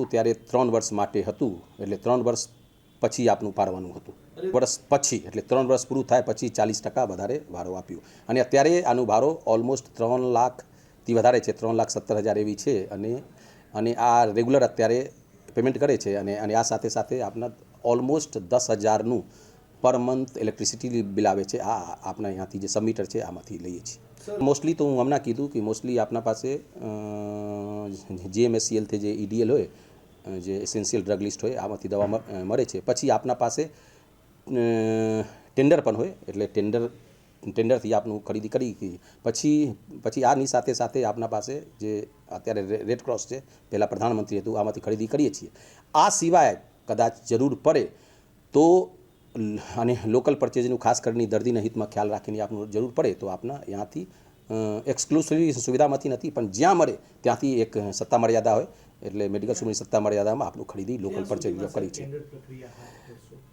હતું ત્યારે ત્રણ વર્ષ માટે હતું એટલે ત્રણ વર્ષ પછી આપનું પાડવાનું હતું. વર્ષ પછી એટલે ત્રણ વર્ષ પૂરું થાય પછી ચાલીસ ટકા વધારે ભાડો આપ્યો. અને અત્યારે આનું ભાડો ઓલમોસ્ટ ત્રણ લાખથી વધારે છે ત્રણ લાખ સત્તર હજાર એવી છે. અને અને આ રેગ્યુલર અત્યારે પેમેન્ટ કરે છે અને અને આ સાથે સાથે આપના ઓલમોસ્ટ દસ હજારનું પર મંથ ઇલેક્ટ્રિસિટી બિલ આવે છે. આ આપણા અહીંયાથી જે સબમીટર છે આમાંથી લઈએ છીએ. મોસ્ટલી તો હું હમણાં કીધું કે મોસ્ટલી આપના પાસે જીએમએસસીએલથી જે ઈડીએલ હોય જે એસેન્શિયલ ડ્રગ લિસ્ટ હોય, આમાંથી દવા મળે છે. પછી આપના પાસે ટેન્ડર પણ હોય, એટલે ટેન્ડર ટેન્ડરથી આપનું ખરીદી કરી પછી પછી આની સાથે સાથે આપના પાસે જે અત્યારે રેડ ક્રોસ છે, પહેલાં પ્રધાનમંત્રી હતું, આમાંથી ખરીદી કરીએ છીએ. આ સિવાય કદાચ જરૂર પડે તો અને લોકલ પરચેઝનું ખાસ કરીને દર્દીના હિતમાં ખ્યાલ રાખીને આપનું જરૂર પડે તો આપના અહીંયાથી એક્સક્લુસિવ સુવિધામાંથી નથી, પણ જ્યાં મળે ત્યાંથી એક સત્તા મર્યાદા હોય. એટલે મેડિકલ સુવિધાની સત્તા મર્યાદામાં આપનું ખરીદી લોકલ પરચેઝ કરી છે.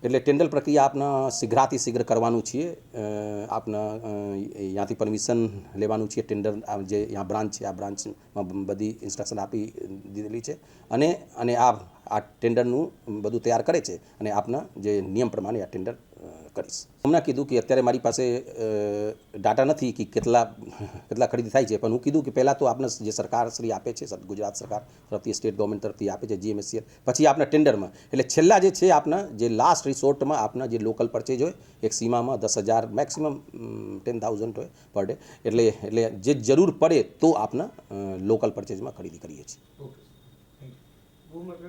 એટલે ટેન્ડર પ્રક્રિયા આપના શીઘ્રાથી શીઘ્ર કરવાનું છીએ. આપના ત્યાંથી પરમિશન લેવાનું છે ટેન્ડર જે ત્યાં બ્રાન્ચ છે, આ બ્રાન્ચમાં બધી ઇન્સ્ટ્રક્શન આપી દીધેલી છે. અને અને આ આ ટેન્ડરનું બધું તૈયાર કરે છે. અને આપના જે નિયમ પ્રમાણે આ ટેન્ડર કરીશ. હમણાં કીધું કે અત્યારે મારી પાસે ડાટા નથી કે કેટલા કેટલા ખરીદી થાય છે પણ હું કીધું કે પહેલાં તો આપને જે સરકારશ્રી આપે છે ગુજરાત સરકાર તરફથી સ્ટેટ ગવર્મેન્ટ તરફથી આપે છે જીએમએસસીએલ પછી આપના ટેન્ડરમાં એટલે છેલ્લા જે છે આપના જે લાસ્ટ રિસોર્ટમાં આપના જે લોકલ પરચેજ હોય એક સીમામાં દસ હજાર મેક્સિમમ ટેન થાઉઝન્ડ હોય પર ડે એટલે એટલે જે જરૂર પડે તો આપના લોકલ પરચેજમાં ખરીદી કરીએ છીએ.